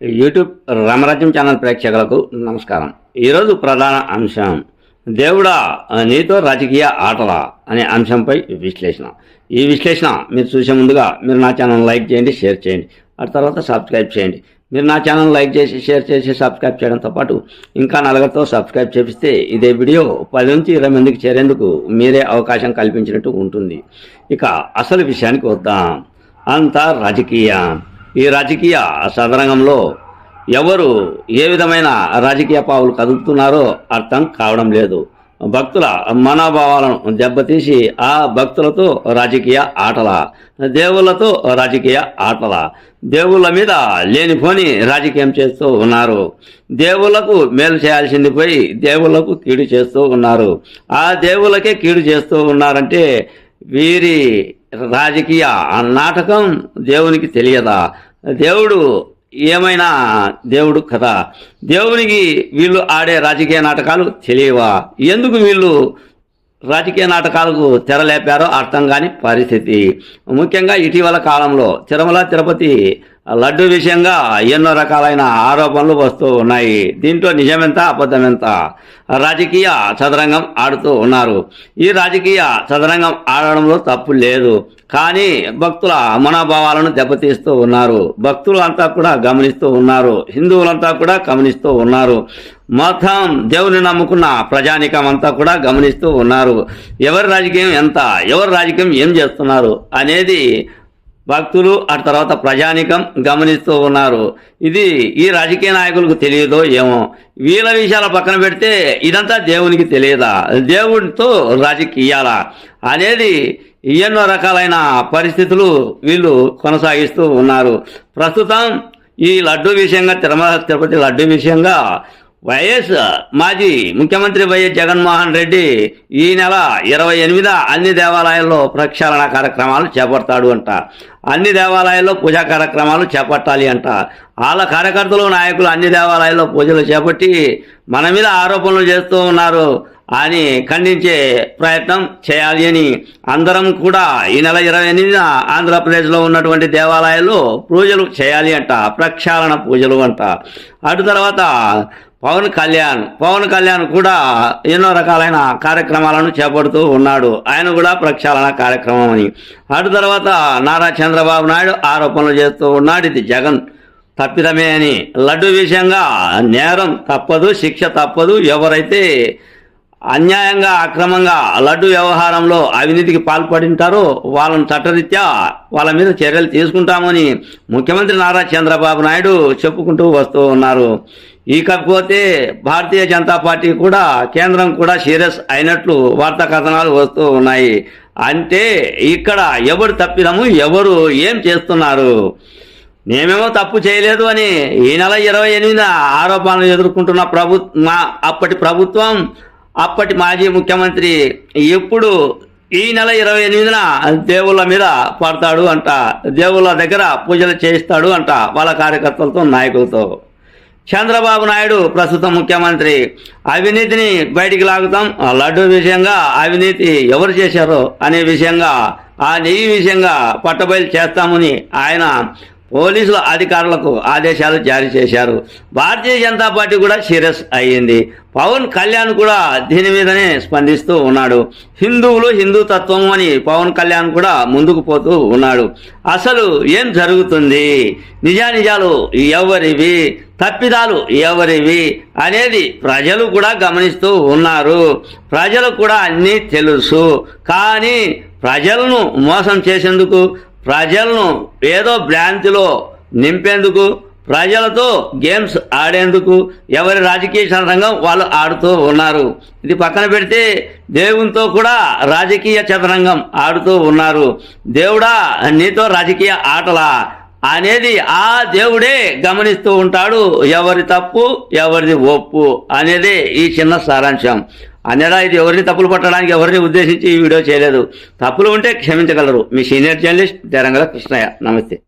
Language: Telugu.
యూట్యూబ్ రామరాజ్యం ఛానల్ ప్రేక్షకులకు నమస్కారం. ఈరోజు ప్రధాన అంశం దేవుడా నీతో రాజకీయ ఆటలా అనే అంశంపై విశ్లేషణ. ఈ విశ్లేషణ మీరు చూసే ముందుగా మీరు నా ఛానల్ లైక్ చేయండి షేర్ చేయండి. ఆ తర్వాత సబ్స్క్రైబ్ చేయండి. మీరు నా ఛానల్ లైక్ చేసి షేర్ చేసి సబ్స్క్రైబ్ చేయడంతో పాటు ఇంకా నలుగురితో సబ్స్క్రైబ్ చేపిస్తే ఇదే వీడియో పది నుంచి ఇరవై మందికి చేరేందుకు మీరే అవకాశం కల్పించినట్టు ఉంటుంది. ఇక అసలు విషయానికి వద్దాం. అంతా రాజకీయం ఈ రాజకీయ సదరంగంలో ఎవరు ఏ విధమైన రాజకీయ పావులు కదుపుతున్నారో అర్థం కావడం లేదు. భక్తుల మనోభావాలను దెబ్బతీసి ఆ భక్తులతో రాజకీయ ఆటల దేవుళ్ళతో రాజకీయ ఆటల దేవుళ్ళ మీద లేనిపోని రాజకీయం చేస్తూ ఉన్నారు. దేవుళ్ళకు మేలు చేయాల్సింది పోయి దేవుళ్ళకు కీడు చేస్తూ ఉన్నారు. ఆ దేవుళ్ళకే కీడు చేస్తూ ఉన్నారంటే వీరి రాజకీయ నాటకం దేవునికి తెలియదా? దేవుడు ఏమైనా దేవుడు కదా? దేవునికి వీళ్ళు ఆడే రాజకీయ నాటకాలు తెలియవా? ఎందుకు వీళ్ళు రాజకీయ నాటకాలకు తెరలేపారో అర్థం కాని పరిస్థితి. ముఖ్యంగా ఇటీవల కాలంలో తిరుమల తిరుపతి లడ్డు విషయంగా ఎన్నో రకాలైన ఆరోపణలు వస్తూ ఉన్నాయి. దీంట్లో నిజమెంత అబద్ధమెంత? రాజకీయ చదరంగం ఆడుతూ ఉన్నారు. ఈ రాజకీయ చదరంగం ఆడడంలో తప్పు లేదు. కానీ భక్తుల మనోభావాలను దెబ్బతీస్తూ ఉన్నారు. భక్తులు అంతా కూడా గమనిస్తూ ఉన్నారు. హిందువులంతా కూడా గమనిస్తూ ఉన్నారు. మొత్తం దేవుని నమ్ముకున్న ప్రజానికం అంతా కూడా గమనిస్తూ ఉన్నారు. ఎవరి రాజకీయం ఎంత ఎవరి రాజకీయం ఏం చేస్తున్నారు అనేది భక్తులు ఆ తర్వాత ప్రజానికం గమనిస్తూ ఉన్నారు. ఇది ఈ రాజకీయ నాయకులకు తెలియదో ఏమో. వీళ్ళ విషయాల పక్కన పెడితే ఇదంతా దేవునికి తెలియదా? దేవుడితో రాజకీయాలా? అనేది ఎన్నో రకాలైన పరిస్థితులు వీళ్ళు కొనసాగిస్తూ ఉన్నారు. ప్రస్తుతం ఈ లడ్డు విషయంగా తిరుమల తిరుపతి లడ్డు విషయంగా వైఎస్ మాజీ ముఖ్యమంత్రి వైఎస్ జగన్మోహన్ రెడ్డి ఈ నెల ఇరవై ఎనిమిద అన్ని దేవాలయాల్లో ప్రక్షాళన కార్యక్రమాలు చేపడతాడు అంట. అన్ని దేవాలయాల్లో పూజా కార్యక్రమాలు చేపట్టాలి అంట. వాళ్ళ కార్యకర్తలు నాయకులు అన్ని దేవాలయాల్లో పూజలు చేపట్టి మన మీద ఆరోపణలు చేస్తూ ఉన్నారు. అని ఖండించే ప్రయత్నం చేయాలి అని అందరం కూడా ఈ నెల ఇరవై ఎనిమిదిన ఆంధ్రప్రదేశ్లో ఉన్నటువంటి దేవాలయాల్లో పూజలు చేయాలి అంట. ప్రక్షాళన పూజలు అంట. అటు తర్వాత పవన్ కళ్యాణ్ పవన్ కళ్యాణ్ కూడా ఎన్నో రకాలైన కార్యక్రమాలను చేపడుతూ ఉన్నాడు. ఆయన కూడా ప్రక్షాళన కార్యక్రమం అని. అటు తర్వాత నారా చంద్రబాబు నాయుడు ఆరోపణలు చేస్తూ ఉన్నాడు. ఇది జగన్ తప్పిదమే అని. లడ్డు విషయంగా నేరం తప్పదు శిక్ష తప్పదు. ఎవరైతే అన్యాయంగా అక్రమంగా లడ్డు వ్యవహారంలో అవినీతికి పాల్పడింటారో వాళ్ళని చట్టరీత్యా వాళ్ళ మీద చర్యలు తీసుకుంటామని ముఖ్యమంత్రి నారా చంద్రబాబు నాయుడు చెప్పుకుంటూ వస్తూ ఉన్నారు. ఇకపోతే భారతీయ జనతా పార్టీ కూడా కేంద్రం కూడా సీరియస్ అయినట్లు వార్తా కథనాలు వస్తూ ఉన్నాయి. అంటే ఇక్కడ ఎవరు తప్పిదము ఎవరు ఏం చేస్తున్నారు? మేమేమో తప్పు చేయలేదు అని ఈ నెల ఇరవై ఎనిమిదిన ఆరోపణలు ఎదుర్కొంటున్న ప్రభు మా అప్పటి ప్రభుత్వం అప్పటి మాజీ ముఖ్యమంత్రి ఎప్పుడు ఈ నెల ఇరవై ఎనిమిదిన దేవుళ్ళ మీద పడతాడు అంట. దేవుళ్ళ దగ్గర పూజలు చేయిస్తాడు అంట వాళ్ళ కార్యకర్తలతో నాయకులతో. చంద్రబాబు నాయుడు ప్రస్తుత ముఖ్యమంత్రి. అవినీతిని బయటికి లాగుతాం. ఆ లడ్డు విషయంగా అవినీతి ఎవరు చేశారో అనే విషయంగా ఆ నెయ్యి విషయంగా పట్టబయలు చేస్తామని ఆయన పోలీసులు అధికారులకు ఆదేశాలు జారీ చేశారు. భారతీయ జనతా పార్టీ కూడా సీరియస్ అయ్యింది. పవన్ కళ్యాణ్ కూడా దీని మీదనే స్పందిస్తూ ఉన్నాడు. హిందువులు హిందూ తత్వం అని పవన్ కళ్యాణ్ కూడా ముందుకు పోతూ ఉన్నాడు. అసలు ఏం జరుగుతుంది? నిజానిజాలు ఎవరివి? తప్పిదాలు ఎవరివి? అనేది ప్రజలు కూడా గమనిస్తూ ఉన్నారు. ప్రజలు కూడా అన్నీ తెలుసు. కానీ ప్రజలను మోసం చేసేందుకు ప్రజలను ఏదో భ్రాంతిలో నింపేందుకు ప్రజలతో గేమ్స్ ఆడేందుకు ఎవరి రాజకీయ చదరంగం వాళ్ళు ఆడుతూ ఉన్నారు. ఇది పక్కన పెడితే దేవునితో కూడా రాజకీయ చదరంగం ఆడుతూ ఉన్నారు. దేవుడా నీతో రాజకీయ ఆటలా? అనేది ఆ దేవుడే గమనిస్తూ ఉంటాడు. ఎవరి తప్పు ఎవరిది ఒప్పు అనేది ఈ చిన్న సారాంశం. అన్నడా ఇది ఎవరిని తప్పులు పట్టడానికి ఎవరిని ఉద్దేశించి ఈ వీడియో చేయలేదు. తప్పులు ఉంటే క్షమించగలరు. మీ సీనియర్ జర్నలిస్ట్ జరంగల కృష్ణయ్య. నమస్తే.